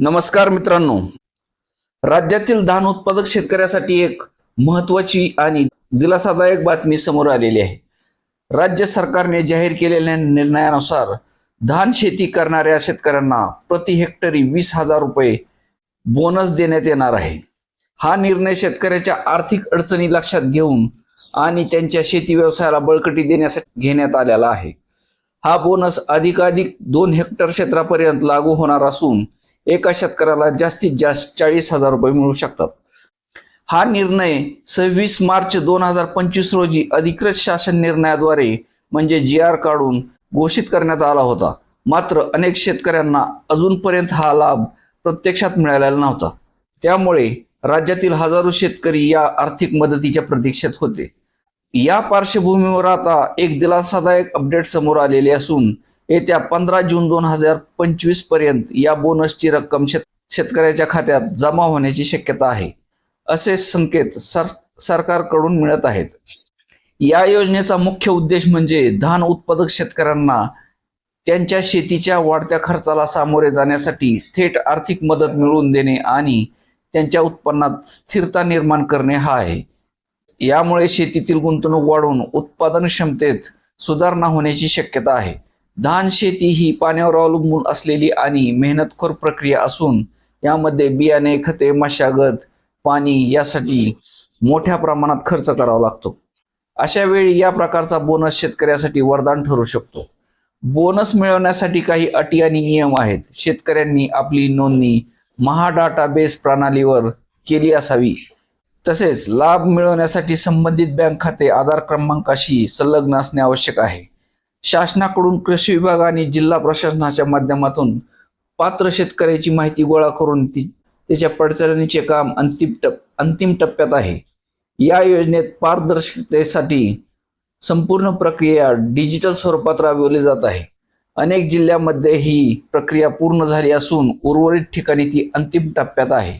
नमस्कार मित्रांनो. राज्यातील धान उत्पादक शेतकऱ्यासाठी एक महत्वाची आणि दिलासादायक बातमी समोर आलेली आहे. राज्य सरकारने जाहीर केलेल्या निर्णयानुसार धान शेती करणाऱ्या शेतकऱ्यांना प्रति हेक्टरी वीस हजार रुपये बोनस देण्यात येणार आहे. हा निर्णय शेतकऱ्याच्या आर्थिक अडचणी लक्षात घेऊन आणि त्यांच्या शेती व्यवसायाला बळकटी देण्यासाठी घेण्यात आलेला आहे. हा बोनस अधिकाधिक दोन हेक्टर क्षेत्रापर्यंत लागू होणार असून एका शेतकऱ्याला जास्तीत जास्त चाळीस हजार रुपये मिळू शकतात. हा निर्णय सव्वीस मार्च दोन हजार पंचवीस रोजी अधिकृत शासन निर्णयाद्वारे म्हणजे जी आर काढून घोषित करण्यात आला होता. मात्र अनेक शेतकऱ्यांना अजूनपर्यंत हा लाभ प्रत्यक्षात मिळालेला नव्हता. त्यामुळे राज्यातील हजारो शेतकरी या आर्थिक मदतीच्या प्रतीक्षेत होते. या पार्श्वभूमीवर आता एक दिलासादायक अपडेट समोर आलेले असून येत्या पंधरा जून दोन हजार पंचवीसपर्यंत या बोनसची रक्कम शेत शेतकऱ्याच्या खात्यात जमा होण्याची शक्यता आहे असे संकेत सर सरकारकडून मिळत आहेत. या योजनेचा मुख्य उद्देश म्हणजे धान उत्पादक शेतकऱ्यांना त्यांच्या शेतीच्या वाढत्या खर्चाला सामोरे जाण्यासाठी थेट आर्थिक मदत मिळवून देणे आणि त्यांच्या उत्पन्नात स्थिरता निर्माण करणे हा आहे. यामुळे शेतीतील गुंतवणूक वाढून उत्पादन क्षमतेत सुधारणा होण्याची शक्यता आहे. धान शेती ही पाण्यावर अवलंबून असलेली आणि मेहनतखोर प्रक्रिया असून यामध्ये बियाणे खते मशागत पाणी यासाठी मोठ्या प्रमाणात खर्च करावा लागतो. अशा वेळी या प्रकारचा बोनस शेतकऱ्यासाठी वरदान ठरू शकतो. बोनस मिळवण्यासाठी काही अटी आणि नियम आहेत. शेतकऱ्यांनी आपली नोंदणी महाडाटाबेस प्रणालीवर केली असावी. तसेच लाभ मिळवण्यासाठी संबंधित बँक खाते आधार क्रमांकाशी संलग्न असणे आवश्यक आहे. शासनाकडून कृषी विभाग आणि जिल्हा प्रशासनाच्या माध्यमातून पात्र शेतकऱ्याची माहिती गोळा करून ती त्याच्या पडचणीचे काम अंतिम टप अंतिम टप्प्यात आहे. या योजनेत पारदर्शकतेसाठी संपूर्ण प्रक्रिया डिजिटल स्वरूपात राबवली जात आहे. अनेक जिल्ह्यामध्ये ही प्रक्रिया पूर्ण झाली असून उर्वरित ठिकाणी ती अंतिम टप्प्यात आहे.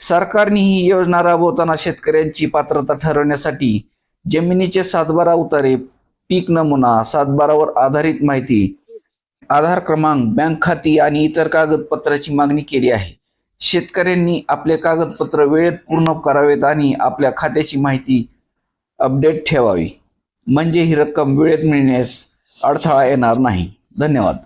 सरकारने ही योजना राबवताना शेतकऱ्यांची पात्रता ठरवण्यासाठी जमिनीचे सातबारा उतारे पीक नमुना सातबारावर आधारित माहिती आधार क्रमांक बँक खाती आणि इतर कागदपत्राची मागणी केली आहे. शेतकऱ्यांनी आपले कागदपत्र वेळेत पूर्ण करावेत आणि आपल्या खात्याची माहिती अपडेट ठेवावी. म्हणजे ही रक्कम वेळेत मिळण्यास अडथळा येणार नाही. धन्यवाद.